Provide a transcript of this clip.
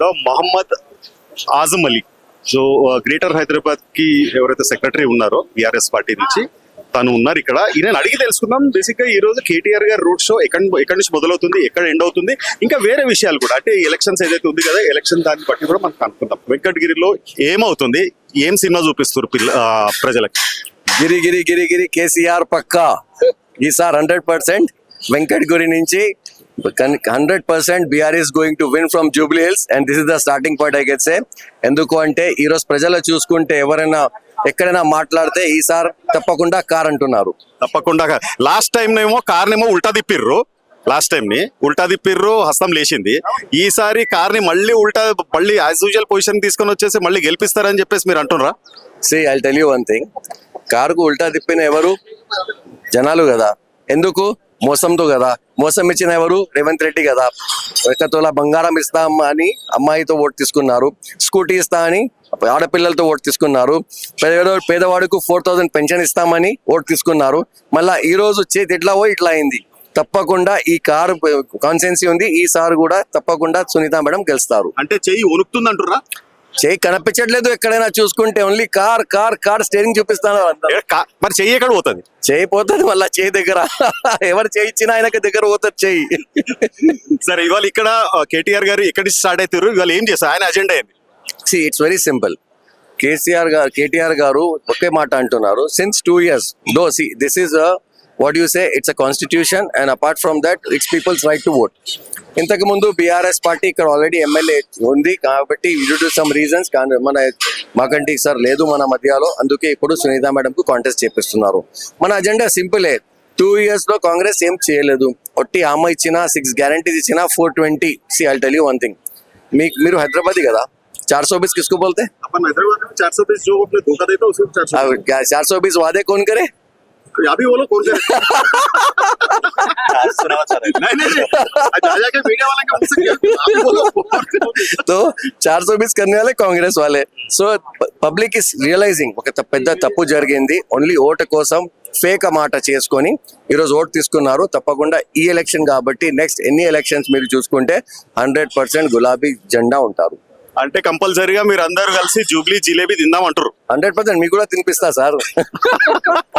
The Mohammed Azam Ali. So greater హైదరాబాద్కి ఎవరైతే secretary ఉన్నారో బీఆర్ఎస్ పార్టీ నుంచి తను ఉన్నారు ఇక్కడ. ఈయన అడిగి తెలుసుకుందాం. బేసిక్గా ఈ రోజు కేటీఆర్ గారు రోడ్ షో ఎక్కడ ఎక్కడి నుంచి మొదలవుతుంది ఎక్కడ ఎండ్ అవుతుంది ఇంకా వేరే విషయాలు కూడా. అంటే ఎలక్షన్స్ ఏదైతే ఉంది కదా ఎలక్షన్ దాన్ని బట్టి కూడా మనం కనుక్కుందాం. వెంకటగిరిలో ఏమవుతుంది? ఏం సినిమా చూపిస్తారు పిల్ల ప్రజలకు? గిరిగిరి గిరి గిరి గిరి గిరి కేసీఆర్ పక్కా. ఈసారి హండ్రెడ్ పర్సెంట్ వెంకట్ గురి నుంచి hundred percent BR is going to win from Jubilee Hills and this is the starting point I get say ఎందుకు అంటే ఈ రోజు ప్రజలు చూసుకుంటే ఎవరైనా ఎక్కడైనా మాట్లాడితే ఈసారి తప్పకుండా కార్ అంటున్నారు. తప్పకుండా లాస్ట్ టైం ఏమో కార్నేమో ఉల్టా తిప్పిర్రు. లాస్ట్ టైం ని ఉల్టా తిప్పిర్రు హస్తం లేచింది. ఈసారి కార్ని మళ్ళీ ఉల్టా మళ్ళీ యాజ్ యూజువల్ పొజిషన్ తీసుకొని వచ్చేసి మళ్ళీ గెలిపిస్తారని చెప్పేసి మీరు అంటున్నారా? See I tell you one thing కారుకు ఉల్టా తిప్పిన ఎవరు? జనాలు కదా. ఎందుకు? మోసంతో కదా. మోసం ఇచ్చిన ఎవరు? రేవంత్ రెడ్డి కదా. ఒక బంగారం ఇస్తాం అని అమ్మాయితో ఓటు తీసుకున్నారు. స్కూటీ ఇస్తా అని ఆడపిల్లలతో ఓటు తీసుకున్నారు. పేదవాడు పేదవాడికి ఫోర్ థౌసండ్ పెన్షన్ ఇస్తామని ఓటు తీసుకున్నారు. మళ్ళా ఈ రోజు చేతి ఇట్లా పోయి ఇట్లా అయింది? తప్పకుండా ఈ కారు కాన్సెన్సీ ఉంది. ఈ సార్ కూడా తప్పకుండా సునీత మేడం గెలుస్తారు. అంటే చెయ్యి ఉరుకుతుంది అంటురా చేయి కనిపించట్లేదు ఎక్కడైనా చూసుకుంటే only car car car steering చూపిస్తాను. మరి చెయ్యి ఎక్కడ పోతుంది? చేయి పోతుంది మళ్ళా చేయి దగ్గర. ఎవరు చేయి ఇచ్చినా ఆయనకి దగ్గర పోతుంది చేయి. సరే ఇవాళ ఇక్కడ కేటీఆర్ గారు ఎక్కడి స్టార్ట్ అవుతారు ఇవాళ ఏం చేస్తారు? ఆయన అజెండా ఏంది? See it's very simple KCR garu KTR garu ఒకే మాట అంటున్నారు. Since two years though see this is what you say it's a constitution and apart from that it's people's right to vote ఇంతకు ముందు BRS party ఇక్కడ already MLA ఉంది కాబట్టి due to some reasons మన మాకంటే sir లేదు మన మధ్యలో అందుకే ఇప్పుడు సునీత మేడం కు కాంటెస్ట్ చేపిస్తున్నారు మన అజెండా సింపులే టూ ఇయర్స్ లో కాంగ్రెస్ ఏం చేయలేదు ఒట్టి ఆమె ఇచ్చిన సిక్స్ గ్యారంటీస్ ఇచ్చిన four twenty see I tell you one thing మీకు మీరు హైదరాబాద్ కదా चार सौ बीस किसको बोलते हैं अपन हैदराबाद में चार सौ बीस जो अपने धोखा देता है उसको चार सौ अब क्या चार सौ बीस वादे कौन करे अभी बोलो कौन करे नहीं नहीं नहीं आज आ जाके मीडिया वाला क्या मुझसे क्या अभी बोलो तो चार सौ बीस करने वाले కాంగ్రెస్ వాళ్ళే సో పబ్లిక్ ఇస్ రియలైజింగ్ ఒక త- పెద్ద తప్పు జరిగింది ఓన్లీ ఓటు కోసం ఫేక్ మాట చేసుకొని ఈరోజు ఓటు తీసుకున్నారు తప్పకుండా ఈ ఎలక్షన్ కాబట్టి నెక్స్ట్ ఎన్ని ఎలక్షన్స్ మీరు చూసుకుంటే హండ్రెడ్ పర్సెంట్ గులాబీ జెండా ఉంటారు అంటే కంపల్సరీగా మీరు అందరూ కలిసి జూబ్లీ జిలేబీ తిందాం అంటారు హండ్రెడ్ పర్సెంట్ మీకు కూడా తినిపిస్తా సార్